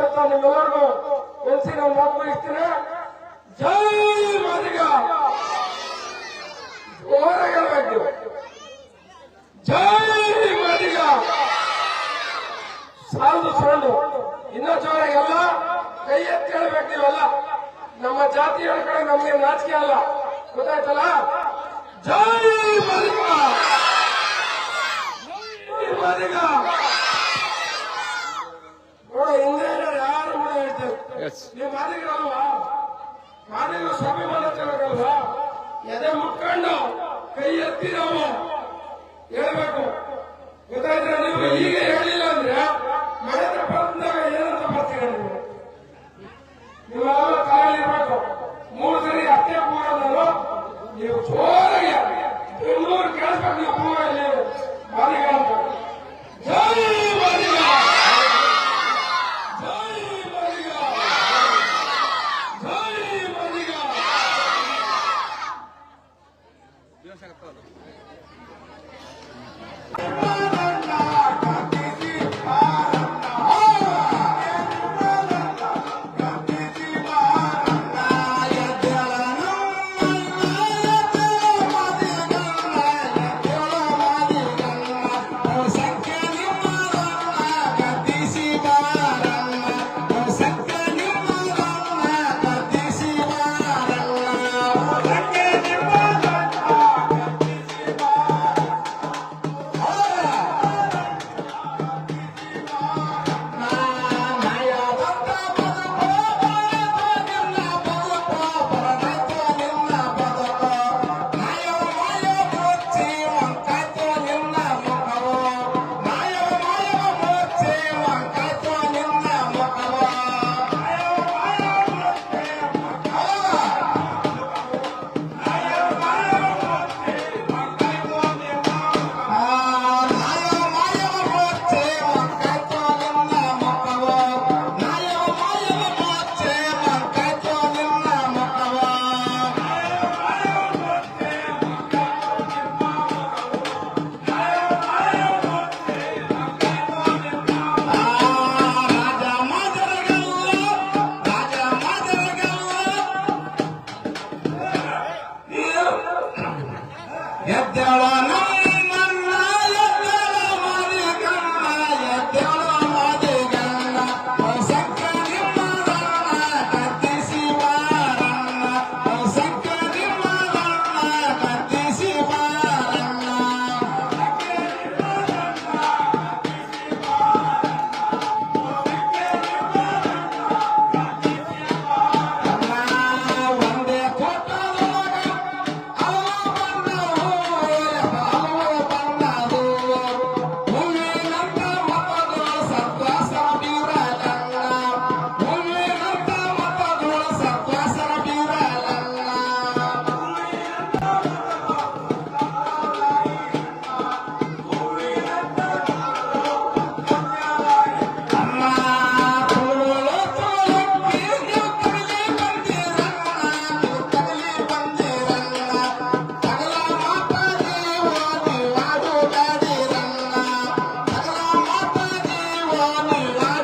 ಕೂಗಿಸ್ತೀನಿ ನಿಮ್ಮೆಲ್ಲರಿಗೂ ತಿಳಿಸಿ ಜೋರಾಗಿ ಮಾತು ನೀವು ಜೈ ಮದಿಗ. ಸಾಲದು ಸೊಳ್ಳು. ಇನ್ನೂ ಜೋರಾಗೆಲ್ಲ. ಕೈ ಎತ್ತಿ ನೀವೆಲ್ಲ. ನಮ್ಮ ಜಾತಿ ಹೇಳ್ಕೊಂಡು ನಮ್ಗೆ ನಾಚಿಕೆ ಅಲ್ಲ. ಗೊತ್ತಾಯ್ತಲ್ಲ? ಜೈ ಮಾದಿಗ. ಜೈ ಮದಿಗ. ಚೆನ್ನಾಗಲ್ವಾ ಎದೆ ಮುಟ್ಕೊಂಡು ಕೈ ಎತ್ತಿ ನಾವು ಹೇಳ್ಬೇಕು. ಗೊತ್ತಾಯ್ತಾರೆ ನೀವು ಈಗ ಹೇಳಿಲ್ಲ Hallelujah.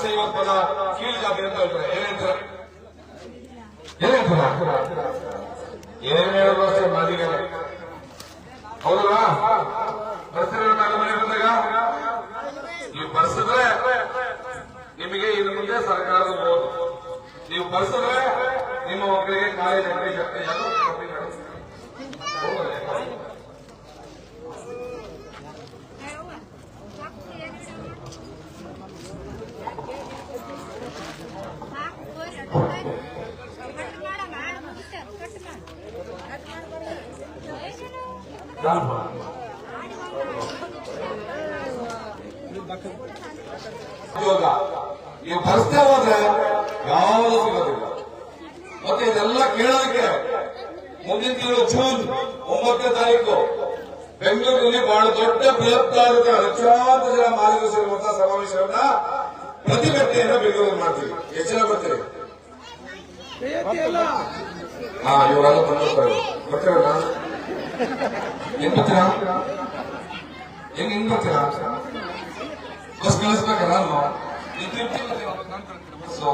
ಅಸಹ್ಯ ಪದ ಕೀಳು ಜಾತಿ ಅಂತ ಹೇಳ್ತಾರೆ ಏನ್ ಹೇಳ್ತಾರೆ ಏನೇ ಹೇಳಿದ್ರು ಅಷ್ಟೇ ಹೌದಲ್ವಾ ಬರ್ತೀರ ನಾನು ಮನೆ ಬಂದಾಗ ನೀವು ಬರ್ಸಿದ್ರೆ ನಿಮಗೆ ಇದ್ರ ಮುಂದೆ ಸರ್ಕಾರದ ನೀವು ಬರ್ಸಿದ್ರೆ ನಿಮ್ಮ ಮಕ್ಕಳಿಗೆ ಕಾಲೇಜ್ ಅಡ್ಮಿಷನ್ ಉದ್ಯೋಗ ನೀವು ಬರ್ತೇ ಹೋದ್ರೆ ಯಾವುದು ಸಿಗೋದಿಲ್ಲ. ಮತ್ತೆ ಇದೆಲ್ಲ ಕೇಳೋದಕ್ಕೆ ಮುಂದಿನ ತಿಂಗಳು ಜೂನ್ ಒಂಬತ್ತನೇ ತಾರೀಕು ಬೆಂಗಳೂರಿನಲ್ಲಿ ಬಹಳ ದೊಡ್ಡ ಬೃಹತ್ತಾದ ಲಕ್ಷಾಂತರ ಜನ ಮಾಲಿನ್ಯ ಸೇರುವಂತಹ ಸಮಾವೇಶವನ್ನ ಪ್ರತಿಭಟನೆಯನ್ನು ಬೆಂಗಳೂರು ಮಾಡ್ತೀವಿ. ಎಷ್ಟು ಜನ ಬರ್ತೀರಿ? ಹಾ ಇವರೆಲ್ಲ ಬಂದಿರ್ತಾರೆ ಬರ್ತೀರ ನಾನು ಏನ್ ಬರ್ತೀರಾ ಹೆಂಗ್ ಹೆಂಗ್ ಬರ್ತೀರಾ ಬಸ್ ಕಳಿಸ್ಬೇಕಲ್ಲ ನಾನು ನೀವು ತಿರ್ಗಿ ಬಸ್ಸು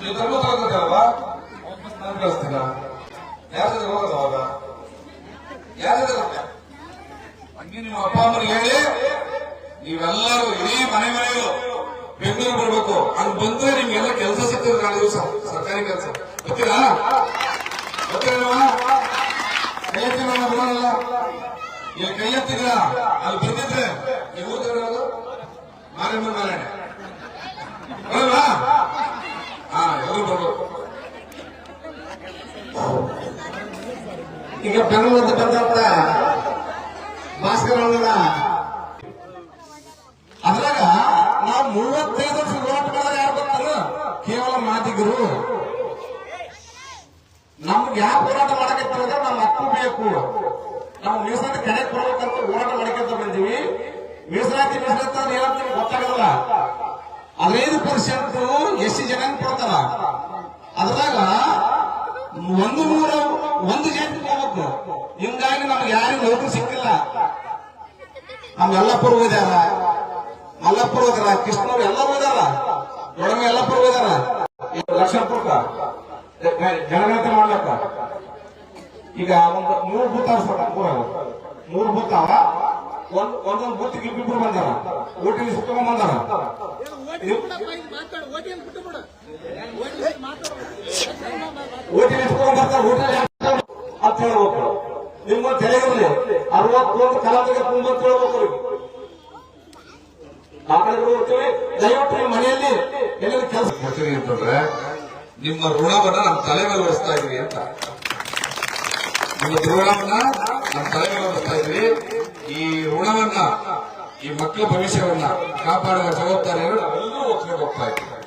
ನೀವು ಧರ್ಮ ತಗೋತಲ್ವಾ ಬಸ್ ನಾನು ಕಳಿಸ್ತೀನ? ಹೋಗೋದು ಅವಾಗ? ಯಾರ ಹಂಗೆ ನಿಮ್ಮ ಅಪ್ಪ ಅಮ್ಮನಿಗೆ ಹೇಳಿ, ನೀವೆಲ್ಲರೂ ಇಡೀ ಮನೆ ಮನೆಯಲ್ಲೂ ಬೆಂಗಳೂರು ಬರ್ಬೇಕು. ಹಂಗ್ ಬಂದ್ರೆ ನಿಮ್ಗೆಲ್ಲ ಕೆಲಸ ಸಿಗ್ತದೆ ನಾಳೆ ದಿವಸ, ಸರ್ಕಾರಿ ಕೆಲಸ. ಗೊತ್ತಿಲ್ಲ ಕೈ ಎತ್ತಿಲ್ಲ ಬರೋಲ್ಲ ಇಲ್ಲಿ ಕೈ ಎತ್ತಿದ್ರ? ಅಲ್ಲಿ ಬಂದಿದ್ರೆ ನೀವು ಊರ್ದವ್ರು ಯಾವ್ದು ಮಾರಮ್ಮ ನಾರಾಯಣ. ಬರಲ್ವಾ? ಹಾ ಎಲ್ಲರೂ ಬರ್ಬೇಕು ಈಗ ಬೆಂಗಳೂರು ಬಂದಂತ ಭಾಸ್ಕರ ಅದ್ರಾಗ ನಾವು ಮೂವತ್ತೈದು ವರ್ಷ ಹೋರಾಟ ಯಾರು ಗೊತ್ತಾರ ಕೇವಲ ಮಾದಿಗರು. ನಮ್ಗೆ ಯಾಕೆ ಹೋರಾಟ ಮಾಡಕತ್ತೀವಿ ಅಂದ್ರೆ ನಮ್ಮ ಹಕ್ಕು ಬೇಕು. ನಾವು ಮೀಸಲಾತಿ ಕಡೆ ಕೊಡ್ಬೇಕಂತ ಹೋರಾಟ ಮಾಡಿಕೊಂತ ಬಂದೀವಿ. ಮೀಸಲಾತಿ ಮೀಸಲಾತಿ ಅಂದ್ರೆ ಏನಂತ ನಿಮ್ಗೆ ಗೊತ್ತಾಗಲ್ಲ ಹದಿನೈದು ಪರ್ಸೆಂಟ್ ಎಷ್ಟು ಜನ ಕೊಡ್ತಾರ. ಅದ್ರಾಗ ಒಂದು ಮೂರ ಒಂದು ಜಾತಿ ಹೋಗ್ಬೇಕು. ಹಿಂಗಾಗಿ ನಮ್ಗೆ ಯಾರಿಗೂ ನೌಕರಿ ಸಿಕ್ಕಿಲ್ಲ. ನಮ್ ಯಲ್ಲಪ್ಪರು ಹೋಗ್ಯಾರ. ಮಲ್ಲಪ್ಪರು ಹೋಗ್ಯಾರ ಕೃಷ್ಣವ್ರು ಎಲ್ಲರೂ ಹೋಗ್ಯಾರ. ದೊಡಮ ಎಲ್ಲಪ್ಪರು ಹೋಗ್ಯಾರ. ಲಕ್ಷ ಜನಗಣತಿ ಮಾಡ್ಲಕ್ಕ ಈಗ ಒಂದು ಮೂರು ಬೂತ್ ಅನ್ಸ್ಬೇಕ ಊರಾಗ ಮೂರು ಬೂತ್ ಅವ. ಒಂದ್ ಒಂದೊಂದು ಬೂತ್ ಇಬ್ಬಿಬ್ರು ಬಂದಾರ. ಓಟಿಗೆ ಸುತ್ತಕೊಂಡ್ ಬಂದಾರ. ಓಟಿಗೆ ಸುತ್ತಕೊಂಡ್ ಬರ್ತಾರ ಓಟಿನ ಅಂತ ಹೇಳ್ಬೇಕು. ನಿಮ್ಮ ತೆಲೆಗಲ್ಲಿ ಅರವತ್ತೊಂದು ಕಲಾವಿದ ತುಂಬ ಅಂತ ಹೇಳ್ಬೇಕು ನೀವು. ದಾಖಲೆಗಳು ಹೋಗ್ತೀವಿ ದಯವಿಟ್ಟು ನಿಮ್ಮ ಮನೆಯಲ್ಲಿ ಎಲ್ಲರೂ ಕೆಲಸ ಕೊಡ್ತೀನಿ ಅಂತಂದ್ರೆ ನಿಮ್ಮ ಋಣವನ್ನ ನಮ್ಮ ತಲೆ ಮೇಲೆ ಹೊರಿಸ್ತಾ ಇದೀವಿ ಅಂತ. ನಿಮ್ಮ ಋಣವನ್ನ ನಮ್ಮ ತಲೆ ಮೇಲೆ ಇದ್ವಿ ಈ ಋಣವನ್ನ, ಈ ಮಕ್ಕಳ ಭವಿಷ್ಯವನ್ನ ಕಾಪಾಡುವ ಜವಾಬ್ದಾರಿಯನ್ನು ನಾವೆಲ್ಲರೂ ಒತ್ಕೊಂಡು ಹೋಗ್ತಾ ಇದ್ದೀವಿ.